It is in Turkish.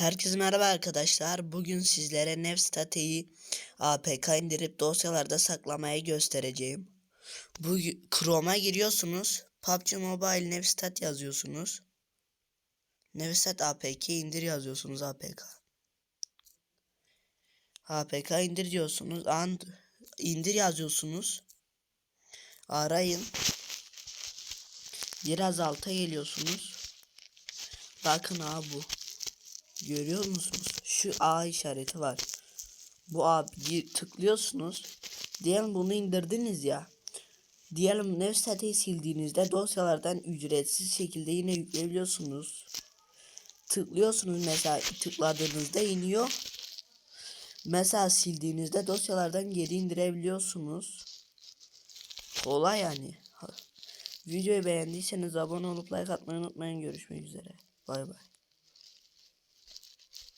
Herkese merhaba arkadaşlar. Bugün sizlere Nevstat'ı APK indirip dosyalarda saklamayı göstereceğim. Bu Chrome'a giriyorsunuz. PUBG Mobile Nevstat yazıyorsunuz. Nevstat APK indir yazıyorsunuz APK. APK indir diyorsunuz. And indir yazıyorsunuz. Arayın. Biraz alta geliyorsunuz. Bakın abi bu. Görüyor musunuz? Şu A işareti var. Bu A tıklıyorsunuz. Diyelim bunu indirdiniz ya. Diyelim Nevstat'ı sildiğinizde dosyalardan ücretsiz şekilde yine yükleyebiliyorsunuz. Tıklıyorsunuz mesela tıkladığınızda iniyor. Mesela sildiğinizde dosyalardan geri indirebiliyorsunuz. Kolay yani. Videoyu beğendiyseniz abone olup like atmayı unutmayın. Görüşmek üzere. Bay bay.